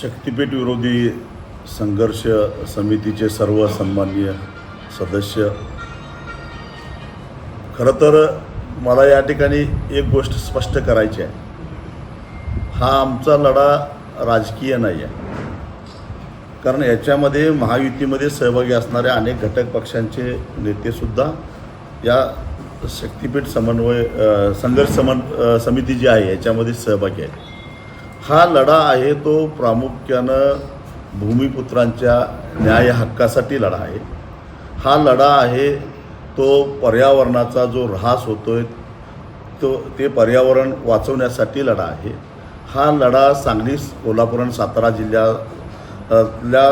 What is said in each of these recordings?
शक्तिपीठ विरोधी संघर्ष समितीचे सर्व सन्माननीय सदस्य. खरं तर मला या ठिकाणी एक गोष्ट स्पष्ट करायची आहे. हा आमचा लढा राजकीय नाही आहे कारण याच्यामध्ये महायुतीमध्ये सहभागी असणाऱ्या अनेक घटक पक्षांचे नेतेसुद्धा या शक्तिपीठ समन्वय संघर्ष समन समिती जी आहे याच्यामध्ये सहभागी आहे हा लढा आहे तो प्रामुख्यानं भूमिपुत्रांच्या न्याय हक्कासाठी लढा आहे. हा लढा आहे तो पर्यावरणाचा जो ऱ्हास होतो आहे तो ते पर्यावरण वाचवण्यासाठी लढा आहे. हा लढा सांगली कोल्हापूर आणि सातारा जिल्ह्यातल्या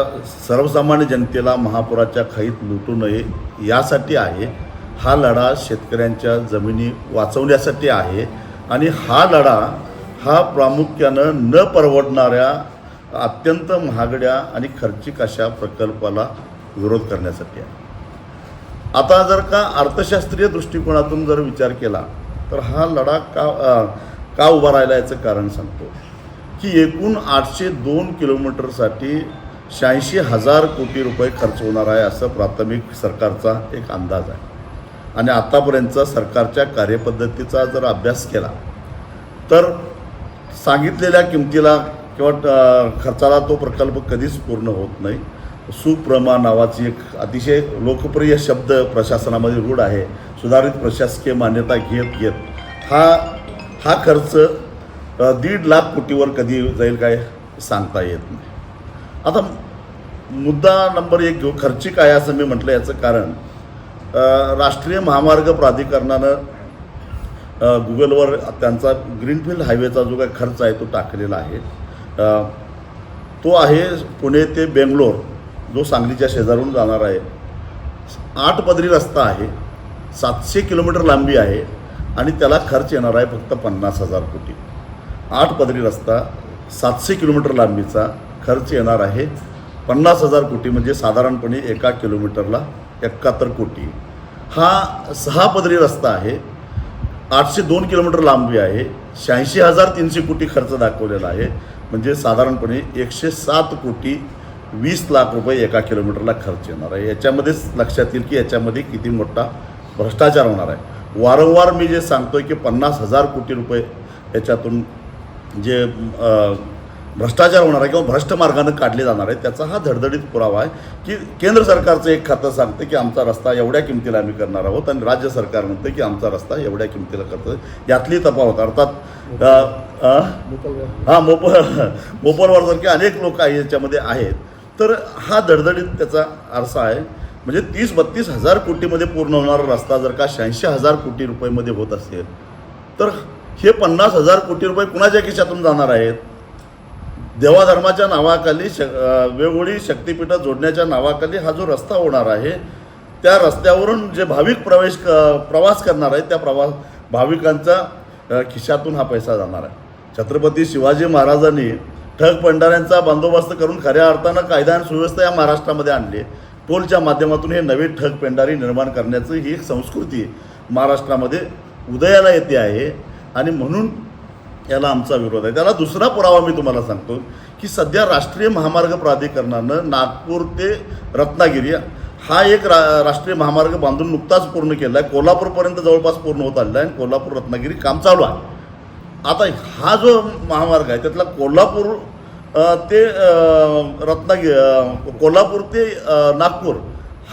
सर्वसामान्य जनतेला महापुराच्या खाईत लुटू नये यासाठी आहे. हा लढा शेतकऱ्यांच्या जमिनी वाचवण्यासाठी आहे आणि हा लढा हा प्रामुख्यानं न परवडणाऱ्या अत्यंत महागड्या आणि खर्चिक अशा प्रकल्पाला विरोध करण्यासाठी आहे. आता जर का अर्थशास्त्रीय दृष्टिकोनातून जर विचार केला तर हा लढा का आ, का उभा राहिला याचं कारण सांगतो की एकूण आठशे दोन किलोमीटरसाठी शहाऐंशी हजार कोटी रुपये खर्च होणार आहे असं प्राथमिक सरकारचा एक अंदाज आहे. आणि आतापर्यंतचा सरकारच्या कार्यपद्धतीचा जर अभ्यास केला तर सांगितलेल्या किमतीला किंवा खर्चाला तो प्रकल्प कधीच पूर्ण होत नाही. सुप्रमा नावाची एक अतिशय लोकप्रिय शब्द प्रशासनामध्ये रूढ आहे. सुधारित प्रशासकीय मान्यता घेत घेत. हा हा खर्च दीड लाख कोटीवर कधी जाईल काय सांगता येत नाही. आता मुद्दा नंबर एक घेऊ खर्चिक आहे असं मी म्हटलं याचं कारण राष्ट्रीय महामार्ग प्राधिकरणानं गुगलवर त्यांचा ग्रीनफील्ड हायवेचा जो काही खर्च आहे तो टाकलेला आहे. तो आहे पुणे ते बेंगलोर जो सांगलीच्या शेजारून जाणार आहे. आठ पदरी रस्ता आहे सातशे किलोमीटर लांबी आहे आणि त्याला खर्च येणार आहे फक्त पन्नास हजार कोटी. आठ पदरी रस्ता सातशे किलोमीटर लांबीचा खर्च येणार आहे पन्नास हजार कोटी म्हणजे साधारणपणे एका किलोमीटरला एकाहत्तर कोटी. हा सहा पदरी रस्ता आहे आठशे दोन किलोमीटर लांबी आहे. शहाऐंशी हजार तीनशे कोटी खर्च दाखवलेला आहे. म्हणजे साधारणपणे एकशे सात कोटी वीस लाख रुपये एका किलोमीटरला खर्च येणार आहे. याच्यामध्येच लक्षात येईल की याच्यामध्ये किती मोठा भ्रष्टाचार होणार आहे. वारंवार मी जे सांगतो आहे की पन्नास हजार कोटी रुपये याच्यातून जे भ्रष्टाचार होणार आहे किंवा भ्रष्ट मार्गानं काढले जाणार आहे त्याचा हा धडधडीत पुरावा आहे की केंद्र सरकारचं एक खातं सांगतं की आमचा रस्ता एवढ्या किमतीला आम्ही करणार आहोत आणि राज्य सरकार म्हणतं की आमचा रस्ता एवढ्या किमतीला करतो यातली तफावत अर्थात अ, अ, हां मोप अनेक लोक आहे याच्यामध्ये आहेत. तर हा धडधडीत त्याचा आरसा आहे. म्हणजे तीस बत्तीस हजार कोटीमध्ये पूर्ण होणारा रस्ता जर का शहाऐंशी हजार कोटी रुपयेमध्ये होत असेल तर हे पन्नास हजार कोटी रुपये कुणाच्या खिशातून जाणार आहेत? देवाधर्माच्या नावाखाली श वेगवेगळी शक्तिपीठं जोडण्याच्या नावाखाली हा जो रस्ता होणार आहे त्या रस्त्यावरून जे भाविक प्रवेश क प्रवास करणार आहेत त्या प्रवास भाविकांचा खिशातून हा पैसा जाणार आहे. छत्रपती शिवाजी महाराजांनी ठग भंडाऱ्यांचा बंदोबस्त करून खऱ्या अर्थानं कायदा आणि सुव्यवस्था या महाराष्ट्रामध्ये आणली टोलच्या माध्यमातून हे नवे ठग पेंडारी निर्माण करण्याची ही एक संस्कृती महाराष्ट्रामध्ये उदयाला येते आहे. आणि म्हणून याला आमचा विरोध आहे. त्याला दुसरा पुरावा मी तुम्हाला सांगतो की सध्या राष्ट्रीय महामार्ग प्राधिकरणानं नागपूर ते रत्नागिरी हा एक रा राष्ट्रीय महामार्ग बांधून नुकताच पूर्ण केला आहे कोल्हापूरपर्यंत जवळपास पूर्ण होत आलेला आहे आणि कोल्हापूर रत्नागिरी काम चालू आहे. आता हा जो महामार्ग आहे त्यातला कोल्हापूर ते रत्नागिरी कोल्हापूर ते नागपूर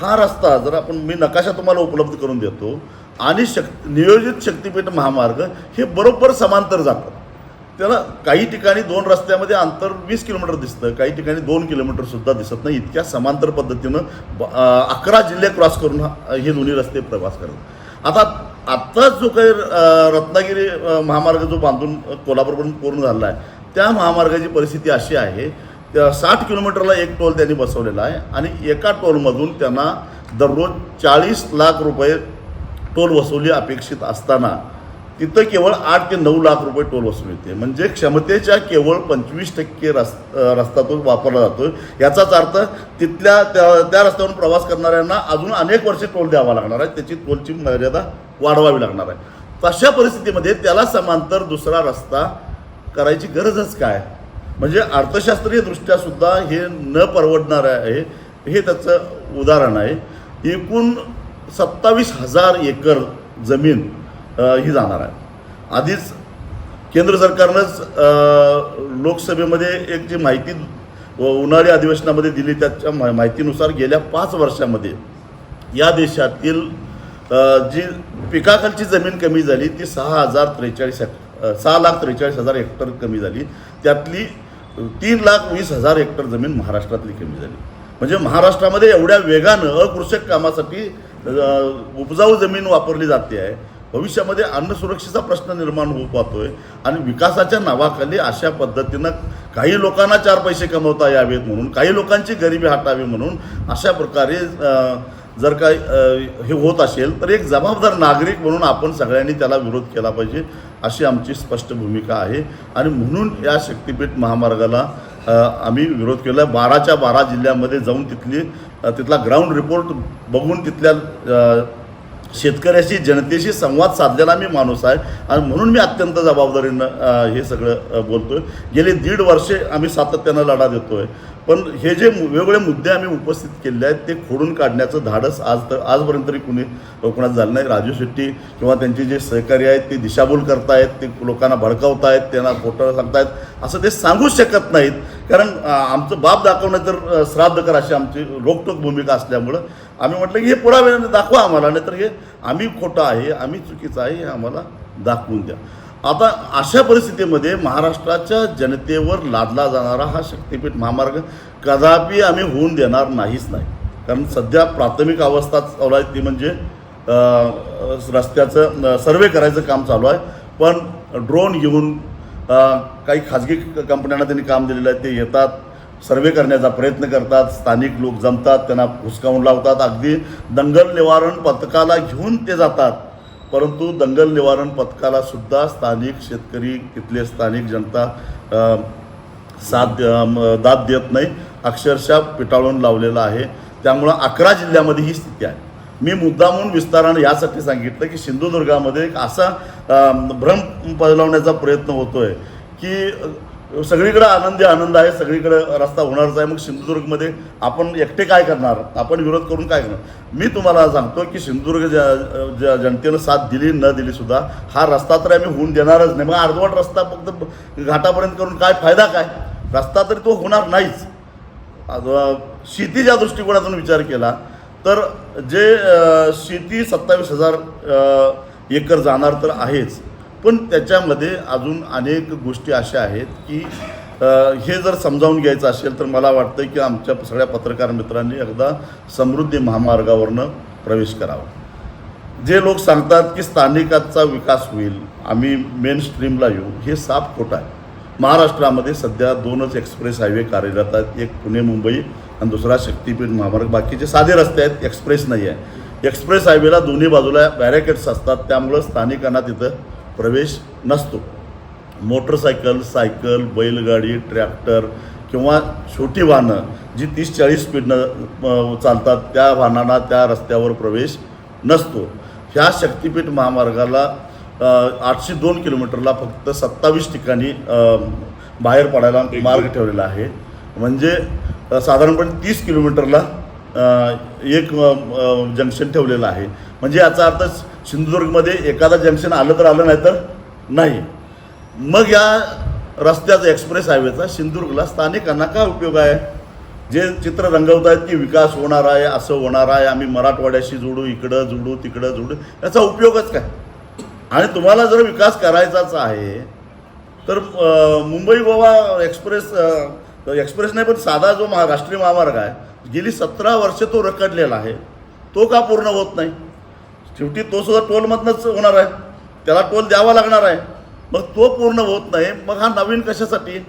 हा रस्ता जर आपण मी नकाशा तुम्हाला उपलब्ध करून देतो. आणि शक नियोजित शक्तिपीठ महामार्ग हे बरोबर समांतर जातं. त्याला काही ठिकाणी दोन रस्त्यामध्ये अंतर वीस किलोमीटर दिसतं काही ठिकाणी दोन किलोमीटरसुद्धा दिसत नाही. इतक्या समांतर पद्धतीनं ब- अकरा जिल्हे क्रॉस करून हे दोन्ही रस्ते प्रवास करतात. आता आत्ताच जो काही रत्नागिरी महामार्ग जो बांधून कोल्हापूरपर्यंत पूर्ण झाला आहे त्या महामार्गाची परिस्थिती अशी आहे त्या साठ किलोमीटरला एक टोल त्यांनी बसवलेला आहे आणि एका टोलमधून त्यांना दररोज चाळीस लाख रुपये टोल वसुली अपेक्षित असताना तिथं केवळ आठ ते नऊ लाख रुपये टोल वसूल येते. म्हणजे क्षमतेच्या केवळ पंचवीस टक्के रस् रस्ता तो वापरला जातो याचाच अर्थ तिथल्या त्या त्या रस्त्यावरून प्रवास करणाऱ्यांना अजून अनेक वर्षे टोल द्यावा लागणार आहे. त्याची टोलची मर्यादा वाढवावी लागणार आहे. तशा परिस्थितीमध्ये त्याला समांतर दुसरा रस्ता करायची गरजच काय? म्हणजे अर्थशास्त्रीय दृष्ट्यासुद्धा हे न परवडणार आहे. हे त्याचं उदाहरण आहे. एकूण सत्तावीस हजार एकर जमीन ही जाणार आहे. आधीच केंद्र सरकारनंच लोकसभेमध्ये एक जी माहिती उन्हाळी अधिवेशनामध्ये दिली त्याच्या मा- माहितीनुसार गेल्या पाच वर्षामध्ये या देशातील जी पिकाखालची जमीन कमी झाली ती सहा हजार त्रेचाळीस सहा लाख त्रेचाळीस हजार हेक्टर कमी झाली. त्यातली तीन लाख वीस हजार हेक्टर जमीन महाराष्ट्रातली कमी झाली. म्हणजे महाराष्ट्रामध्ये एवढ्या वेगानं अकृषक कामासाठी उपजाऊ जमीन वापरली जाते आहे. भविष्यामध्ये अन्न सुरक्षेचा प्रश्न निर्माण होऊ पाहतोय आणि विकासाच्या नावाखाली अशा पद्धतीनं काही लोकांना चार पैसे कमवता यावेत म्हणून काही लोकांची गरिबी हटावी म्हणून अशा प्रकारे जर काय हे होत असेल तर एक जबाबदार नागरिक म्हणून आपण सगळ्यांनी त्याला विरोध केला पाहिजे अशी आमची स्पष्ट भूमिका आहे. आणि म्हणून या शक्तीपीठ महामार्गाला आम्ही विरोध केला. बाराच्या बारा जिल्ह्यामध्ये जाऊन तिथली तिथला ग्राउंड रिपोर्ट बघून तिथल्या शेतकऱ्याशी जनतेशी संवाद साधलेला मी माणूस आहे. आणि म्हणून मी अत्यंत जबाबदारीनं हे सगळं बोलतोय. गेली दीड वर्षे आम्ही सातत्यानं लढा देतोय. पण हे जे मु- वेगवेगळे मुद्दे आम्ही उपस्थित केले आहेत ते खोडून काढण्याचं धाडस आज तर आजपर्यंत तरी कुणी कोणाचं झालं नाही. राजू शेट्टी किंवा त्यांचे जे सहकारी आहेत ते दिशाभूल करतायत ते लोकांना भडकावतायत त्यांना खोटं सांगतायत असं ते सांगूच शकत नाहीत. कारण आमचं बाप दाखवणं तर श्राद्ध कर अशी आमची रोकटोक भूमिका असल्यामुळं आम्ही म्हटलं की हे पुराव्याने दाखवा आम्हाला नाहीतर हे आम्ही खोटं आहे आम्ही चुकीचं आहे हे आम्हाला दाखवून द्या. आता अशा परिस्थितीमध्ये महाराष्ट्राच्या जनतेवर लादला जाणारा हा शक्तीपीठ महामार्ग कदापि आम्ही होऊन देणार नाहीच नाही. कारण सध्या प्राथमिक अवस्था चालू आहे ती म्हणजे रस्त्याचं सर्वे करायचं काम चालू आहे. पण ड्रोन घेऊन काही खाजगी कंपन्यांना त्यांनी काम दिलेलं आहे ते येतात सर्वे करण्याचा प्रयत्न करतात स्थानिक लोक जमतात त्यांना हुसकावून लावतात. अगदी दंगल निवारण पथकाला घेऊन ते जातात. परंतु दंगल निवारण पथकाला सुद्धा स्थानिक शेतकरी तिथले स्थानिक जनता साथ दाद देत नाही. अक्षरशः पिटाळून लावलेला आहे. त्यामुळं अकरा जिल्ह्यामध्ये ही स्थिती आहे. मी मुद्दामून विस्तारानं यासाठी सांगितलं की सिंधुदुर्गामध्ये एक असा भ्रम पसरवण्याचा प्रयत्न होतोय की सगळीकडे आनंदी आनंद आहे सगळीकडे रस्ता होणारच आहे. मग सिंधुदुर्गमध्ये आपण एकटे काय करणार? आपण विरोध करून काय करणार? मी तुम्हाला सांगतो की सिंधुदुर्ग ज्या जनतेनं साथ दिली न दिली सुद्धा हा रस्ता तर आम्ही होऊन देणारच नाही. मग अर्धवट रस्ता फक्त घाटापर्यंत करून काय फायदा काय? रस्ता तरी तो होणार नाहीच. शेतीच्या दृष्टिकोनातून विचार केला तर जे शेती सत्तावीस हजार एकर जाणार तर आहेच. पण त्याच्यामध्ये अजून अनेक गोष्टी अशा आहेत की हे जर समजावून घ्यायचं असेल तर मला वाटतं की आमच्या सगळ्या पत्रकार मित्रांनी एकदा समृद्धी महामार्गावरनं प्रवेश करावा. जे लोक सांगतात की स्थानिकाचा विकास होईल आम्ही मेन स्ट्रीमला येऊ हे साफ खोटं आहे. महाराष्ट्रामध्ये सध्या दोनच एक्सप्रेस हायवे कार्यरत आहेत एक पुणे मुंबई आणि दुसरा शक्तीपीठ महामार्ग. बाकीचे साधे रस्ते आहेत एक्सप्रेस नाही आहे. एक्सप्रेस हायवेला दोन्ही बाजूला बॅरिकेड्स असतात त्यामुळं स्थानिकांना तिथं प्रवेश नसतो. मोटरसायकल सायकल बैलगाडी ट्रॅक्टर किंवा छोटी वाहनं जी तीस चाळीस स्पीडनं चालतात त्या वाहनांना त्या रस्त्यावर प्रवेश नसतो. ह्या शक्तीपीठ महामार्गाला आठशे दोन किलोमीटरला फक्त सत्तावीस ठिकाणी बाहेर पडायला मार्ग ठेवलेला आहे. म्हणजे साधारणपणे तीस किलोमीटरला एक जंक्शन ठेवलेलं आहे. म्हणजे याचा अर्थ सिंधुदुर्गमध्ये एखादा जंक्शन आलं तर आलं नाही तर नाही. मग या रस्त्याचा एक्सप्रेस हायवेचा सिंधुदुर्गला स्थानिकांना काय उपयोग आहे? जे चित्र रंगवत आहेत की विकास होणार आहे असं होणार आहे आम्ही मराठवाड्याशी जोडू इकडं जोडू तिकडं जोडू याचा उपयोगच काय? आणि तुम्हाला जर विकास करायचाच आहे तर मुंबई गोवा एक्सप्रेस एक्सप्रेस नाही पण साधा जो महा राष्ट्रीय महामार्ग आहे गेली सतरा वर्ष तो रखडलेला आहे. तो का पूर्ण होत नाही? शेवटी तो सुद्धा टोलमधनंच होणार आहे. त्याला टोल द्यावा लागणार आहे. मग तो पूर्ण होत नाही. मग हा नवीन कशासाठी?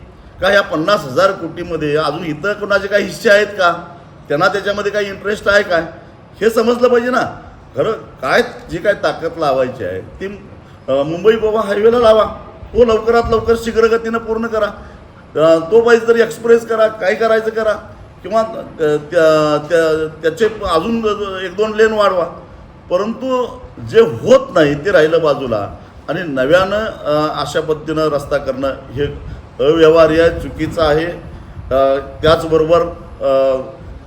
का ह्या पन्नास हजार कोटीमध्ये अजून इतर कोणाचे काही हिस्से आहेत का? त्यांना त्याच्यामध्ये काही इंटरेस्ट आहे काय? हे समजलं पाहिजे ना. खरं काय जी काय ताकद लावायची आहे ती मुंबई गोवा हायवेला लावा. तो लवकरात लवकर शीघ्रगतीनं पूर्ण करा. तो पाहिजे तरी एक्सप्रेस करा काय करायचं करा. किंवा त्या त्या- त्याचे अजून एक दोन लेन वाढवा. परंतु जे होत नाही ते राहिलं बाजूला. आणि नव्यानं अशा पद्धतीनं रस्ता करणं हे अव्यवहार्य आहे आहे. त्याचबरोबर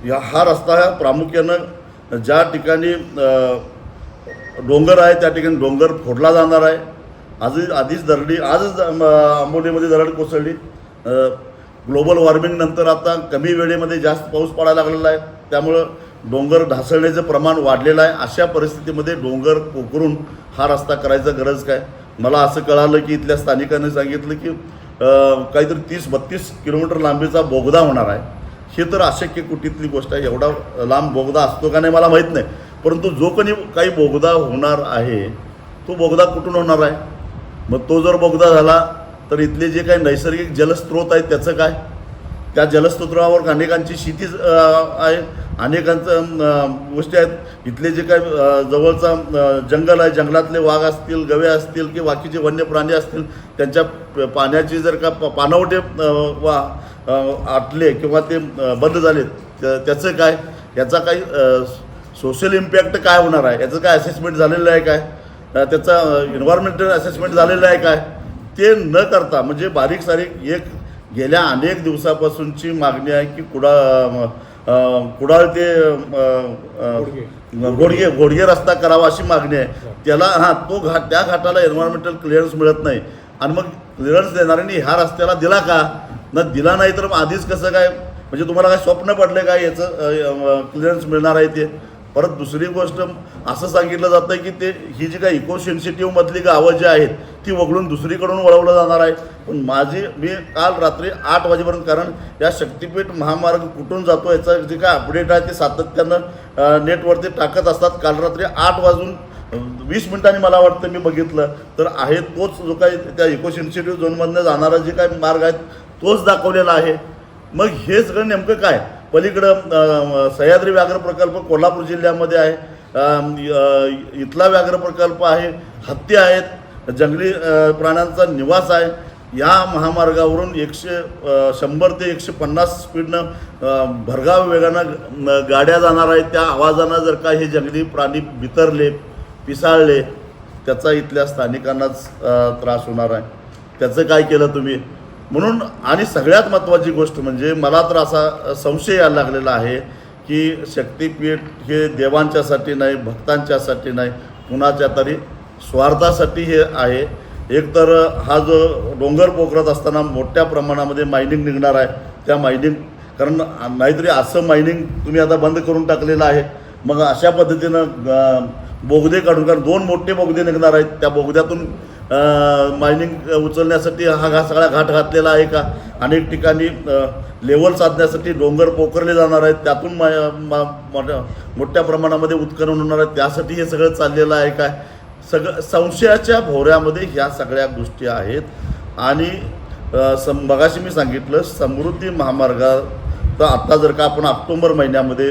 या हा रस्ता हा प्रामुख्यानं ज्या ठिकाणी डोंगर आहे त्या ठिकाणी डोंगर फोडला जाणार आहे. आज आधीच दरडी आजच आंबोलीमध्ये दरड कोसळली. ग्लोबल वॉर्मिंगनंतर आता कमी वेळेमध्ये जास्त पाऊस पडायला लागलेला आहे. त्यामुळं डोंगर ढासळण्याचं प्रमाण वाढलेलं आहे. अशा परिस्थितीमध्ये डोंगर पोखरून हा रस्ता करायचा गरज काय? मला असं कळालं की इथल्या स्थानिकांनी सांगितलं की काहीतरी तीस बत्तीस किलोमीटर लांबीचा बोगदा होणार आहे. हे तर अशक्य कुटीतली गोष्ट आहे. एवढा लांब बोगदा असतो का नाही मला माहीत नाही. परंतु जो कोणी काही बोगदा होणार आहे तो बोगदा कुठून होणार आहे? मग तो जर बोगदा झाला तर इथले जे काही नैसर्गिक जलस्रोत आहेत त्याचं काय? त्या जलस्रोतावर अनेकांची शेती आहे. अनेकांचं गोष्टी आहेत. इथले जे काही जवळचा जंगल आहे जंगलातले वाघ असतील गवे असतील की बाकीचे वन्य प्राणी असतील त्यांच्या पाण्याची जर का प- वा आटले किंवा ते बंद झाले त्याचं काय? याचा काही सोशल इम्पॅक्ट काय होणार आहे? याचं काय असेसमेंट झालेलं आहे काय? त्याचा एन्व्हायरमेंटल असेसमेंट झालेलं आहे काय? ते न करता म्हणजे बारीक सारीक एक गेल्या अनेक दिवसापासूनची मागणी आहे की कुडा कुडाळ ते घोडगे. घोडगे रस्ता करावा अशी मागणी आहे. त्याला हां तो घाट त्या घाटाला एन्व्हायरमेंटल क्लिअरन्स मिळत नाही. आणि मग क्लिअरन्स देणाऱ्यांनी ह्या रस्त्याला दिला का? न दिला नाही तर मग आधीच कसं काय? म्हणजे तुम्हाला काय स्वप्न पडले काय याचं क्लिअरन्स मिळणार आहे ते? परत दुसरी गोष्ट असं सांगितलं जातं की ते ही जी काही इको सेन्सिटिव्हमधली गावं जी आहेत ती वगळून दुसरीकडून वळवलं जाणार आहे. पण माझी मी काल रात्री आठ वाजेपर्यंत कारण या शक्तिपीठ महामार्ग कुठून जातो याचा जे काय अपडेट आहे ते सातत्यानं नेटवरती टाकत असतात. काल रात्री आठ वाजून वीस मिनिटांनी मला वाटतं मी बघितलं. तर आहे तोच जो काही त्या इको सेन्सिटिव्ह झोनमधनं जाणारा जे काही मार्ग आहेत तोच दाखवलेला आहे. मग हे सगळं नेमकं काय? पलीकडं सह्याद्री व्याघ्र प्रकल्प कोल्हापूर जिल्ह्यामध्ये आहे. इथला व्याघ्र प्रकल्प आहे. हत्ती आहेत. जंगली प्राण्यांचा निवास आहे. या महामार्गावरून एकशे शंभर ते एकशे पन्नास स्पीडनं भरगाव वेगानं गाड्या जाणार आहेत. त्या आवाजानं जर का हे जंगली प्राणी बितरले पिसाळले त्याचा इथल्या स्थानिकांनाच त्रास होणार आहे. त्याचं काय केलं तुम्ही? म्हणून आणि सगळ्यात महत्त्वाची गोष्ट म्हणजे मला तर असा संशय यायला लागलेला आहे की शक्तिपीठ हे देवांच्यासाठी नाही भक्तांच्यासाठी नाही कुणाच्या तरी स्वार्थासाठी हे आहे. एकतर हा जो डोंगर पोखरत असताना मोठ्या प्रमाणामध्ये मायनिंग निघणार आहे. त्या मायनिंग कारण नाहीतरी असं मायनिंग तुम्ही आता बंद करून टाकलेलं आहे. मग अशा पद्धतीनं बोगदे काढून कारण दोन मोठे बोगदे निघणार आहेत. त्या बोगद्यातून मायनिंग उचलण्यासाठी हा घा सगळा घाट घातलेला आहे का? अनेक ठिकाणी लेवल साधण्यासाठी डोंगर पोखरले जाणार आहेत. त्यातून मा मा- मोठ्या मोठ्या प्रमाणामध्ये उत्खनन होणार आहे. त्यासाठी हे सगळं चाललेलं आहे काय सगळं संशयाच्या भोवऱ्यामध्ये ह्या सगळ्या गोष्टी आहेत. आणि सं सम मगाशी मी सांगितलं समृद्धी महामार्गाचा आत्ता जर का आपण ऑक्टोबर महिन्यामध्ये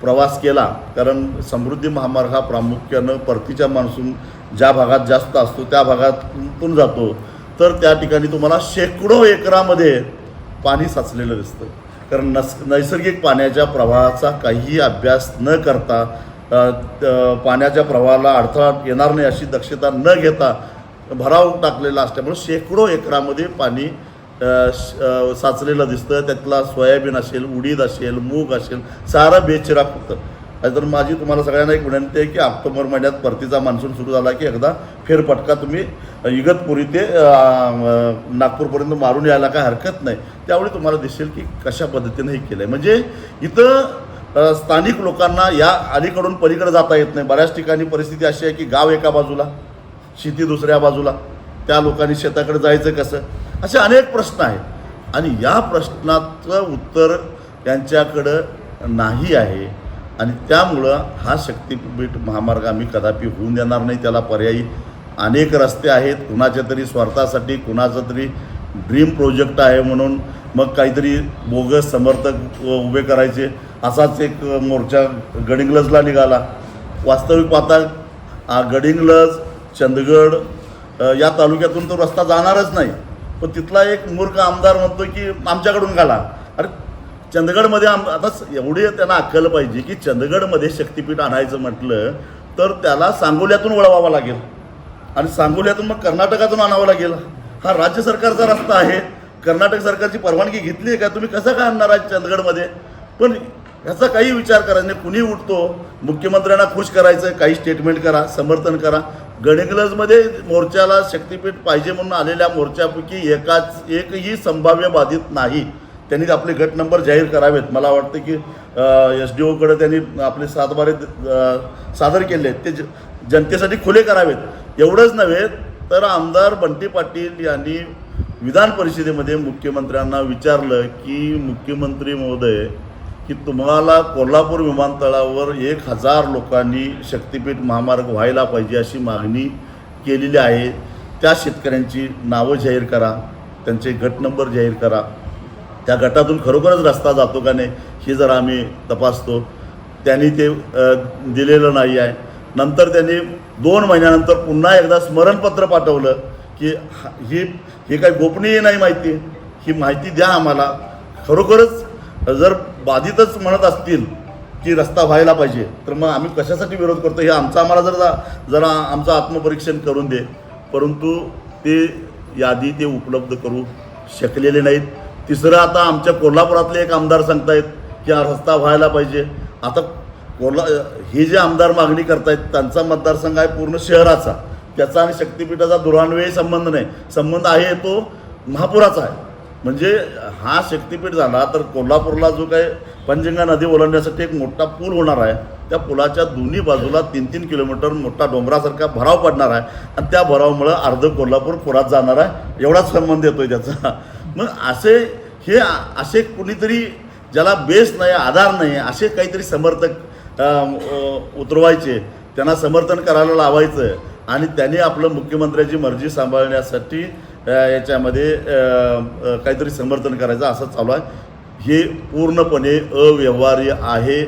प्रवास केला कारण समृद्धी महामार्ग हा प्रामुख्यानं परतीच्या मान्सून ज्या भागात जास्त असतो त्या भागातून जातो. तर त्या ठिकाणी तुम्हाला शेकडो एकरामध्ये पाणी साचलेलं दिसतं. कारण नस नैसर्गिक पाण्याच्या प्रवाहाचा काहीही अभ्यास न करता पाण्याच्या प्रवाहाला अडथळा येणार नाही अशी दक्षता न घेता भराव टाकलेला असल्यामुळे शेकडो एकरामध्ये पाणी श- साचलेलं दिसतं. त्यातला सोयाबीन असेल उडीद असेल मूग असेल सारं बेचिराक होतं. तर माझी तुम्हाला सगळ्यांना एक विनंती आहे की ऑक्टोबर महिन्यात परतीचा मान्सून सुरू झाला की एकदा फेरफटका तुम्ही इगतपुरी ते नागपूरपर्यंत मारून यायला काय हरकत नाही. त्यावेळी तुम्हाला दिसेल की कशा पद्धतीने हे केलं आहे म्हणजे इथं स्थानिक लोकांना या अलीकडून पलीकडे जाता येत नाही. बऱ्याच ठिकाणी परिस्थिती अशी आहे की गाव एका बाजूला शेती दुसऱ्या बाजूला त्या लोकांनी शेताकडे जायचं कसं? असे अनेक प्रश्न आहेत. आणि या प्रश्नाचं उत्तर त्यांच्याकडं नाही आहे. आणि त्यामुळं हा शक्तीपीठ महामार्ग आम्ही कदापि होऊन देणार नाही त्याला पर्यायी अनेक रस्ते आहेत. कुणाच्या तरी स्वार्थासाठी कुणाचं तरी ड्रीम प्रोजेक्ट आहे म्हणून मग काहीतरी बोगस समर्थक उभे करायचे. असाच एक मोर्चा गडिंग्लजला निघाला. वास्तविक पाहता गडिंग्लज चंदगड या तालुक्यातून तो रस्ता जाणारच नाही. पण तिथला एक मूर्ख आमदार म्हणतो की आमच्याकडून घाला. अरे चंदगडमध्ये आम आता एवढी त्यांना अक्कल पाहिजे की चंदगडमध्ये शक्तिपीठ आणायचं म्हटलं तर त्याला सांगोल्यातून वळवावं लागेल. आणि सांगोल्यातून मग कर्नाटकातून आणावं लागेल. हा राज्य सरकारचा रस्ता आहे. कर्नाटक सरकारची परवानगी घेतली आहे का? तुम्ही कसं काय आणणार आहे चंदगडमध्ये? पण ह्याचा काही विचार करायचा नाही म्हणजे कुणी उठतो मुख्यमंत्र्यांना खुश करायचं काही स्टेटमेंट करा समर्थन करा. गणिंग्लजमध्ये मोर्चाला शक्तीपीठ पाहिजे म्हणून आलेल्या मोर्चापैकी एकाच एकही संभाव्य बाधित नाही. त्यांनी आपले गट नंबर जाहीर करावेत मला वाटतं की एस डी ओकडे त्यांनी आपले सातबारे सादर केले आहेत. ते जनतेसाठी खुले करावेत. एवढंच नव्हे तर आमदार बंटी पाटील यांनी विधान परिषदेमध्ये मुख्यमंत्र्यांना विचारलं की मुख्यमंत्री महोदय की तुम्हाला कोल्हापूर विमानतळावर एक हजार लोकांनी शक्तीपीठ महामार्ग व्हायला पाहिजे अशी मागणी केलेली आहे. त्या शेतकऱ्यांची नावं जाहीर करा त्यांचे गट नंबर जाहीर करा. त्या गटातून खरोखरच रस्ता जातो का नाही हे जर आम्ही तपासतो. त्यांनी ते दिलेलं नाही आहे. नंतर त्यांनी दोन महिन्यानंतर पुन्हा एकदा स्मरणपत्र पाठवलं की ही ही काही गोपनीय नाही माहिती. ही माहिती द्या आम्हाला. खरोखरच जर बाधितच म्हणत असतील की रस्ता व्हायला पाहिजे तर मग आम्ही कशासाठी विरोध करतो? हे आमचा आम्हाला जर जरा आमचं आत्मपरीक्षण करून दे. परंतु ते यादी ते उपलब्ध करू शकलेले नाहीत. तिसरं आता आमच्या कोल्हापुरातले एक आमदार सांगतायत की हा रस्ता व्हायला पाहिजे. आता कोल्हा हे जे आमदार मागणी करतायत त्यांचा मतदारसंघ आहे पूर्ण शहराचा. त्याचा आणि शक्तिपीठाचा दुरान्वयी संबंध नाही. संबंध आहे तो महापुराचा आहे. म्हणजे हा शक्तिपीठ झाला तर कोल्हापूरला जो काही पंजिंगा नदी ओलांडण्यासाठी एक मोठा पूल होणार आहे. त्या पुलाच्या दोन्ही बाजूला तीन तीन किलोमीटर मोठा डोंगरासारखा भराव पडणार आहे. आणि त्या भरावामुळं अर्ध कोल्हापूर पुरात जाणार आहे. एवढाच संबंध येतोय त्याचा. मग असे हे असे कुणीतरी ज्याला बेस नाही आधार नाही असे काहीतरी समर्थक उतरवायचे. त्यांना समर्थन करायला लावायचं. आणि त्यांनी आपलं मुख्यमंत्र्याची मर्जी सांभाळण्यासाठी याच्यामध्ये काहीतरी समर्थन करायचं असं चालू आहे. हे पूर्णपणे अव्यवहार्य आहे.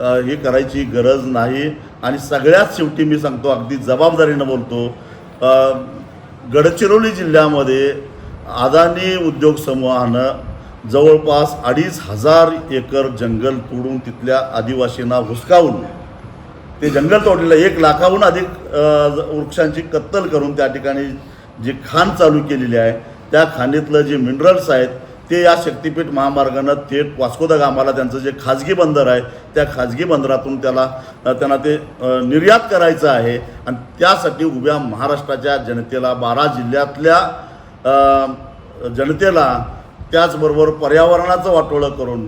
हे करायची गरज नाही. आणि सगळ्यात शेवटी मी सांगतो अगदी जबाबदारीनं बोलतो गडचिरोली जिल्ह्यामध्ये अदानी उद्योग समूहानं जवळपास अडीच हजार एकर जंगल तोडून तिथल्या आदिवासींना हुसकावून ते जंगल तोडलेलं एक लाखाहून अधिक वृक्षांची कत्तल करून त्या ठिकाणी जी खाण चालू केलेली आहे त्या खाणीतलं जे मिनरल्स आहेत ते या शक्तीपीठ महामार्गानं थेट वास्कोदा द गामाला त्यांचं जे खाजगी बंदर आहे त्या खाजगी बंदरातून त्याला त्यांना ते निर्यात करायचं आहे. आणि त्यासाठी उभ्या महाराष्ट्राच्या जनतेला बारा जिल्ह्यातल्या जनतेला त्याचबरोबर पर्यावरणाचं वाटोळं करून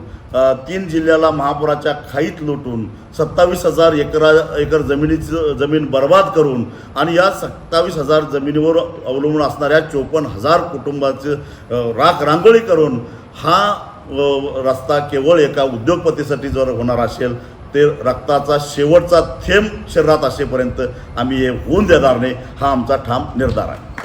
तीन जिल्ह्याला महापुराच्या खाईत लुटून सत्तावीस हजार एकरा एकर जमिनीचं जमीन बर्बाद करून आणि या सत्तावीस हजार जमिनीवर अवलंबून असणाऱ्या चोपन्न हजार कुटुंबाचं राख रांगोळी करून हा रस्ता केवळ एका उद्योगपतीसाठी जर होणार असेल ते रक्ताचा शेवटचा थेंब शरीरात असेपर्यंत आम्ही हे होऊन देणार नाही हा आमचा ठाम निर्धार आहे.